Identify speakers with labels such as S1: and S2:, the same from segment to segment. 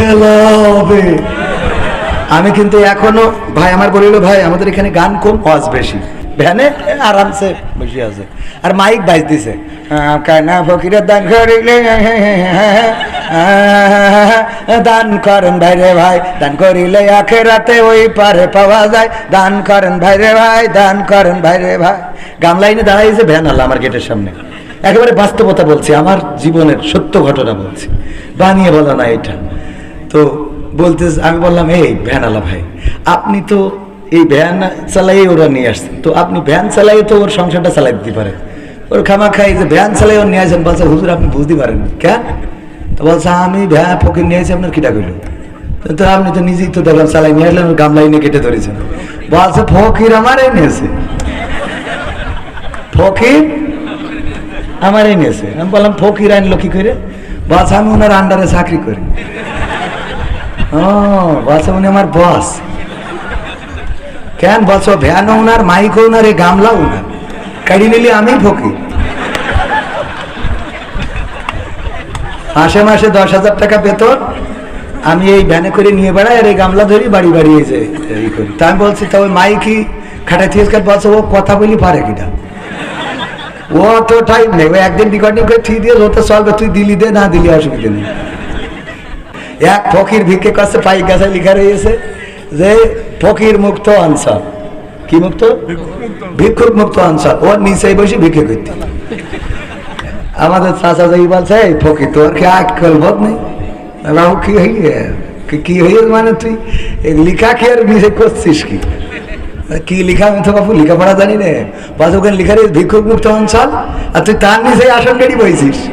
S1: খেলা হবে। আমি কিন্তু এখনও, ভাই আমার বলিল, ভাই, আমাদের এখানে গান কম ওয়াজ বেশি। ভ্যানে আরামসে বসে আছে। আর মাইক বাজ দিছে। কানা ফকিরের দান করিলে দান করেন ভাই রে ভাই, দান করিলে আখেরাতে ওই পারে পাওয়া যায়। দান করেন ভাই রে ভাই, দান করেন ভাই রে ভাই। গামলাইনে দাঁড়াইছে ভ্যান আল্লাহ আমার গেটের সামনে। একেবারে বাস্তবতা বলছি, আমার জীবনের সত্য ঘটনা বলছি। বানিয়ে বলো না এটা। তো বলতে আমি বললাম, এই ভ্যানালা ভাই, আপনি তো এই ভ্যান চালাই ওরা নিয়ে আসছেন। তো আপনি ভ্যান চালাই তো ওর সংসারটা চালাই দিতে পারে। ওর খামা খাই যে ভ্যান চালাই ওর নিয়ে আসেন, বলছে, হুজুর, আপনি বুঝতে পারেন কে তো বলছে, আমি ভ্যান ফকির নিয়ে আসি, আপনার কিটা কইল? তো আপনি তো নিজেই তো দেখলাম, চালাই নিয়ে আসলেন, ওর গামলাই নিয়ে কেটে ধরেছেন। বলছে, ফকির আমারই নিয়েছে। ফকির আমারই নিয়েছে। আমি বললাম, ফকির আনলো কি করে? বলছে, আমি ওনার আন্ডারে চাকরি করি। ও, বলছে উনি আমার বস কেন বলছো, ভ্যান ওনার মাইক ওনার এই গামলা ওনার কাড়ি নিলি আমি ফকির মাসে মাসে দশ হাজার টাকা বেতন, আমি এই ভ্যানে করে নিয়ে বেড়াই আর এই গামলা ধরি বাড়ি বাড়ি করি তা আমি বলছি, তা ওই মাইকি খাটা থেকে বলছে ও কথা বলি পারে কিনা? ও তো টাইম নেই একদিন রেকর্ডিং করে ঠিক দিয়ে ও তো চলবে, তুই দিলি দে, না দিলি, অসুবিধা নেই। এক ফকির ভিক্ষে কাছে পাই গাছে লিখা রয়েছে যে ফকির মুক্ত অঞ্চল কি মুক্ত? ভিক্ষুক মুক্ত অঞ্চল ওর নিচে বসে ভিক্ষে করতে। আমাদের চাচা যাই বলছে, এই ফকির, তোর কি আজকাল বোধ নেই? বাবু কি হইয়ে? কি- হইয়ে মানে তুই? লিখা কি আর নিচে করছিস কি? কি লিখা, আমি তো বাবু লেখাপড়া জানি রে বাস ওখানে লিখা রে ভিক্ষুক মুক্ত অঞ্চল আর তুই তার নিচে আসন গাড়ি বইছিস।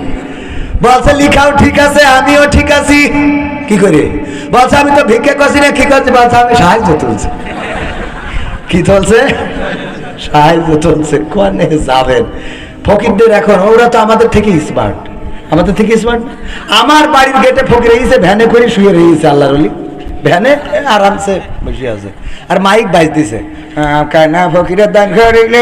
S1: বলছে, লিখাও ঠিক আছে, আমিও ঠিক আছি। কি করে? বলছে, আমি তো ভিক্ষে করছি না, কি করছি? বলছে, আমি সাহায্য তুলছি। কি চলছে সাহায্য চলছে কোনে যাবেন? ফকিরদের এখন, ওরা তো আমাদের থেকে স্মার্ট আমাদের থেকে স্মার্ট আমার বাড়ির গেটে ফকির রয়েছে ভ্যানে করে শুয়ে রয়েছে, আল্লাহর অলি ভ্যানে আরামসে বসে আছে। আর মাইক বাজ দিছে কানা ফকিরের দান করিলে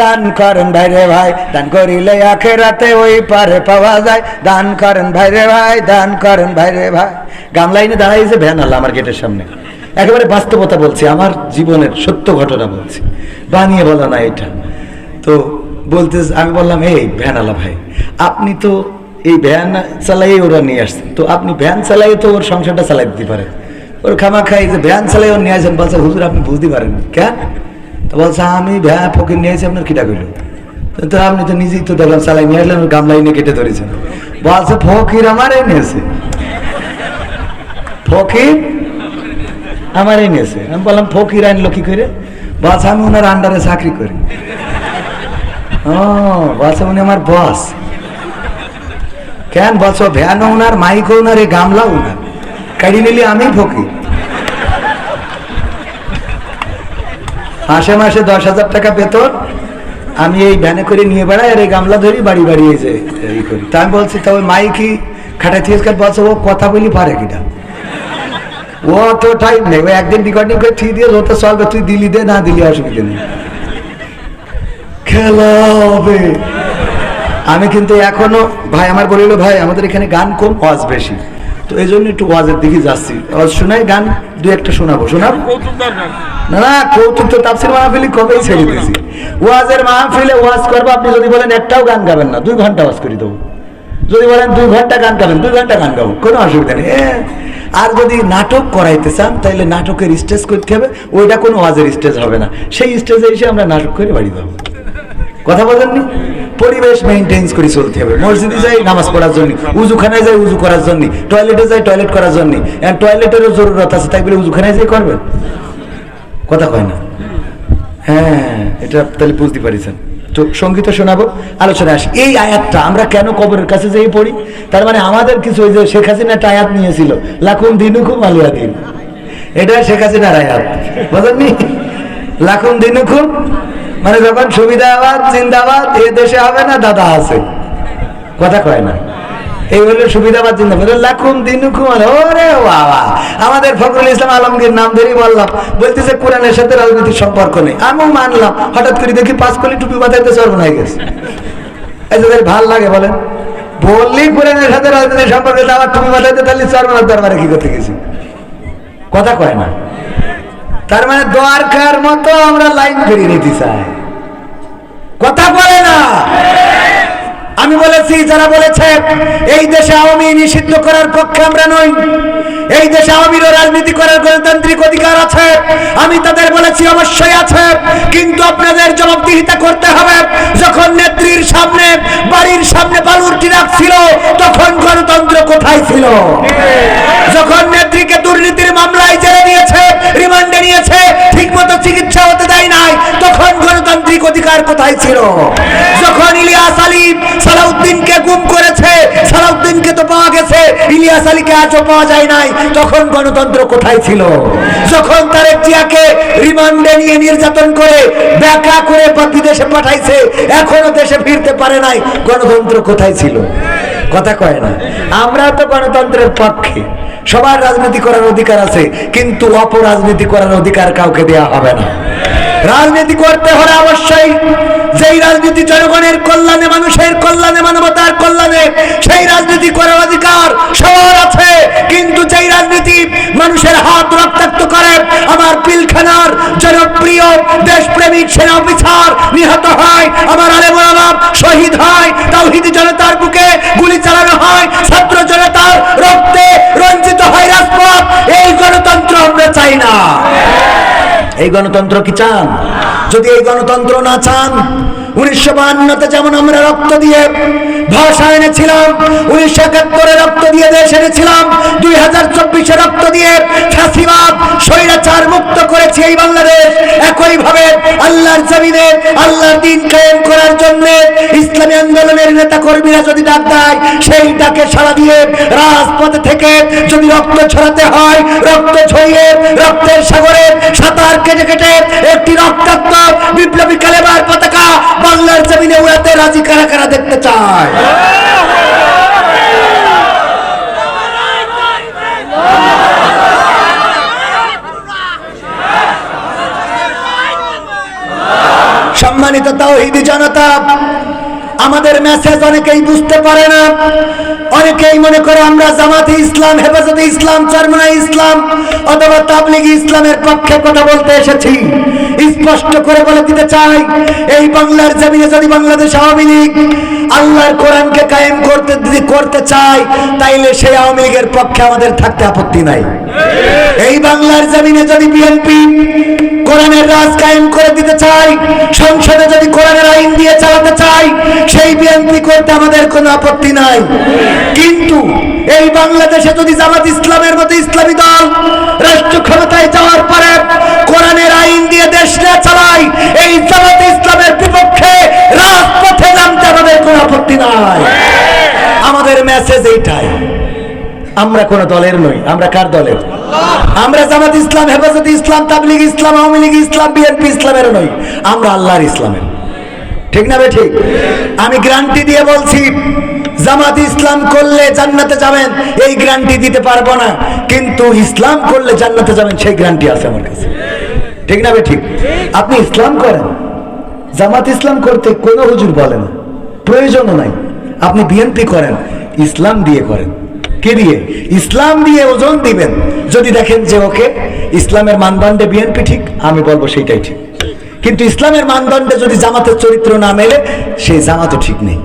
S1: দান করেন ভাই রে ভাই, দান করিলে আখেরাতে ওই পারে পাওয়া যায়। দান করেন ভাই রে ভাই, দান করেন ভাই। রে ভাই গামলাইনে দাঁড়াইছে ভ্যান আল্লাহ আমার গেটের সামনে। একেবারে বাস্তবতা বলছি, আমার জীবনের সত্য ঘটনা বলছি। বানিয়ে বলা না এটা। তো বলতে আমি বললাম, এই ভ্যানালা ভাই, আপনি তো এই ভ্যান চালাই ওরা নিয়ে আসছেন তো আপনি ভ্যান চালাই তো ওর সংসারটা চালাই দিতে পারে। ওর খামা খাই যে ভ্যান চালাই ওর নিয়ে আসেন, বলছে, হুজুর, আপনি বুঝতে পারেন কেন তো বলছে, আমি ভ্যান ফকির নিয়ে আসি, আপনার কিটা কইল? তো আপনি তো নিজেই তো দেখলাম চালাই নিয়ে আসলেন, ওর গামলাই নিয়ে কেটে ধরেছেন। বলছে, ফকির আমারই নিয়েছে ফকির আমারই নিয়েছে আমি বললাম, ফকির আনলো কি করে? বলছে, আমি ওনার আন্ডারে চাকরি করি। ও, বলছে, উনি আমার বস কেন বলছো? ভ্যান ওনার, মাইক ওনার, এই গামলা ওনার। কাড়ি নিলি আমি ফকির মাসে মাসে দশ হাজার টাকা বেতন, আমি এই ভ্যানে করে নিয়ে বেড়াই আর এই গামলা ধরি বাড়ি বাড়ি করি। তা আমি বলছি, তা ওই মাইকি খাটা থেকে বলছে, ও কথা বলি পারে কিনা? ও তো টাইম নেই, ও একদিন রেকর্ডিং করে ঠিক দিয়ে ও তো চলবে, তুই দিলি দে, না দিলি, অসুবিধা নেই। খেলা হবে। আমি কিন্তু এখনও, ভাই আমার বলিল ভাই, আমাদের এখানে গান কম, ওয়াজ বেশি। তো এই জন্য একটু ওয়াজের দিকে যাচ্ছি। শোনাই গান, দু একটা শোনাবো। শোনাবো? না কৌতুক তো তাপসির মাহফিলি কবেই ছেড়ে দিয়েছি। ওয়াজের মাহফিলে ওয়াজ করব, আপনি যদি বলেন একটাও গান গাবেন না, দুই ঘণ্টা ওয়াজ করে দেবো। যদি বলেন দুই ঘণ্টা গান গাবেন, দুই ঘণ্টা গান গাবো, কোনো অসুবিধা নেই। আর যদি নাটক করাইতে চান তাহলে নাটকের স্টেজ করতে হবে, ওইটা কোনো ওয়াজের স্টেজ হবে না। সেই স্টেজে এসে আমরা নাটক করে বাড়ি যাব। কথা বলেননি পরিবেশ মেনটেন্স করে চলতে হবে। মসজিদে যাই, নামাজ পড়ার জন্য, উজুখানায় যাই, উজু করার জন্য টয়লেটে যাই টয়লেট করার জন্য। টয়লেটেরও জরুরত আছে, তাই বলে উজুখানায় যাই করবেন? কথা কয় না। হ্যাঁ এটা তাহলে বুঝতে পারিছেন। তো সংগীত শোনাবো আলোচনা আসি। এই আয়াতটা আমরা কেন কবরের কাছে যেই পড়ি? তার মানে আমাদের কিছু ওই যে শেখ হাসিনা একটা আয়াত নিয়েছিল লাখুন দিনুকুম আলিয়া দিন। এটা শেখ হাসিনার আয়াত। বুঝলেননি লাখুন দিনুকুম মানে যখন সুবিধাবাদ জিন্দাবাদ এ দেশে হবে না, দাদা আছে। কথা কয় না। এই হলো সুবিধাবাদ জিন্দাবাদ লাখুম দিনুকুম ওরে বাবা। আমাদের ফখরুল ইসলাম আলমগীর নাম ধরেই বললাম, বলতেছে, কোরআনের সাথে রাজনৈতিক সম্পর্ক নেই। আমিও মানলাম, হঠাৎ করে দেখি পাঁচ কলি টুপি মাথায় তো সর্বনাই গেছে। যে ভালো লাগে বলেন। বললি কোরআনের সাথে রাজনীতির সম্পর্কে আবার তুমি মাথায় তাহলে চরমার দরবারে কি করতে গেছি? কথা কয় না। তার মানে দরকার মতো আমরা লাইন ফিরিয়ে নিতে চাই। কথা বলে না। আমি বলেছি যারা বলেছে এই দেশে আওয়ামী নিষিদ্ধ করার পক্ষে আমরা নই। এই দেশে আওয়ামীরও রাজনীতি করার গণতান্ত্রিক অধিকার আছে। আমি তাদের বলেছি অবশ্যই আছে। কিন্তু আপনাদের জবাবদিহিতা করতে হবে। যখন নেত্রীর সামনে বাড়ির সামনে বালুর টিরাক ছিল তখন গণতন্ত্র কোথায় ছিল? যখন অধিকার কোথায় ছিল? যখন ইলিয়াস আলী সালাউদ্দিনকে গুম করেছে, সালাউদ্দিনকে তো পাওয়া গেছে, ইলিয়াস আলীকে আজও পাওয়া যায় নাই, তখন গণতন্ত্র কোথায় ছিল? যখন তারেক জিয়াকে রিমান্ডে নিয়ে নির্যাতন করে ব্যাকা করে বিদেশে পাঠাইছে, এখনও দেশে ফিরতে পারে নাই, গণতন্ত্র কোথায় ছিল? কথা কয় না। আমরা তো গণতন্ত্রের পক্ষে, সবার রাজনীতি করার অধিকার আছে, কিন্তু অপরাজনীতি করার অধিকার কাউকে দেয়া হবে না। রাজনীতি করতে হলে অবশ্যই যেই রাজনীতি জনগণের কল্যাণে, মানুষের কল্যাণে, মানবতার কল্যাণে, সেই রাজনীতি করার অধিকার সবার আছে। কিন্তু যেই রাজনীতি মানুষের হাত রক্তাক্ত করে, আমার পিলখানার জনপ্রিয় দেশপ্রেমিক সেনা অফিসার নিহত হয়, আমার আলেমাম শহীদ হয়, তাওহিদি জনতার বুকে গুলি চালানো হয়, ছাত্র জনতার রক্তে রঞ্জিত হয় রাজপথ। এই গণতন্ত্র আমরা চাই না। এই গণতন্ত্র কি চান? যদি এই গণতন্ত্র না চান উনিশশো বাহান্নতে যেমন আমরা রক্ত দিয়ে ভাষা এনেছিলাম, উনিশশো একাত্তরে রক্ত দিয়ে দেশ এনেছিলাম, দুই হাজার চব্বিশে রক্ত দিয়ে স্বৈরাচার মুক্ত করেছে এই বাংলাদেশ। আল্লাহর জমিনে, আল্লাহর দিন কায়েম করার জন্য ইসলামী আন্দোলনের নেতা কর্মীরা যদি ডাক দেয়, সেই ডাকে সাড়া দিয়ে রাজপথে থেকে যদি রক্ত ছড়াতে হয়, রক্ত ছড়িয়ে রক্তের সাগরে সাঁতার কেটে কেটে একটি রক্তাক্ত বিপ্লবী কালেবার পতাকা বাংলার জমিনে উড়াতে রাজি কারা কারা দেখতে চায়? সম্মানিত তাওহিদি জনতা, আমাদের মেসেজ অনেকেই বুঝতে পারে না। অনেকেই মনে করে আমরা জামাতে ইসলাম, হেফাজতে ইসলাম চরমনা ইসলাম অথবা তাবলিগ ইসলামের পক্ষে কথা বলতে এসেছি। স্পষ্ট করে বলে দিতে চাই, এই বাংলার জমিনে যদি বাংলাদেশ আওয়ামী লীগ আল্লাহর কোরআনকে কায়েম করতে যদি করতে চায়, তাইলে সেই আওয়ামী লীগের পক্ষে আমাদের থাকতে আপত্তি নাই। এই বাংলার জমিনে যদি বিএনপি কোরআনের রাজ কায়েম করে দিতে চাই সংসদে যদি কোরআনের আইন দিয়ে চালাতে চাই সেই বিএনপি করতে আমাদের কোনো আপত্তি নাই। কিন্তু এই বাংলাদেশে যদি জামাত ইসলামের মতো ইসলামী দল রাষ্ট্র ক্ষমতায় যাওয়ার পরে কোরআনের আইন দিয়ে দেশ না চালায় এই জামাত ইসলামের বিপক্ষে রাজপথে নামতে আমাদের কোনো আপত্তি নাই। আমাদের মেসেজ এইটাই। আমরা কোন দলের নই, আমরা কার দলের? আমরা জামাত ইসলাম, হেফাজত ইসলাম, তাবলিগ ইসলাম, আওয়ামী লীগ ইসলাম, বিএনপি ইসলামের নই, আমরা আল্লাহর ইসলামের। ঠিক না ঠিক? আমি গ্যারান্টি দিয়ে বলছি, জামাত ইসলাম করলে জান্নাতে যাবেন, এই গ্যারান্টি দিতে পারব না, কিন্তু ইসলাম করলে জান্নাতে যাবেন, সেই গ্যারান্টি আছে আমার কাছে। ঠিক না ঠিক? আপনি ইসলাম করেন। জামাত ইসলাম করতে কোনো হুজুর বলে না। নাই। আপনি বিএনপি করেন, ইসলাম দিয়ে করেন। কে দিয়ে? ইসলাম দিয়ে ওজন দিবেন। যদি দেখেন যে ওকে, ইসলামের মানদণ্ডে বিএনপি ঠিক, আমি বলব সেইটাই ঠিক। কিন্তু ইসলামের মানদণ্ডে যদি জামাতের চরিত্র না মেলে, সেই জামাতও ঠিক নেই।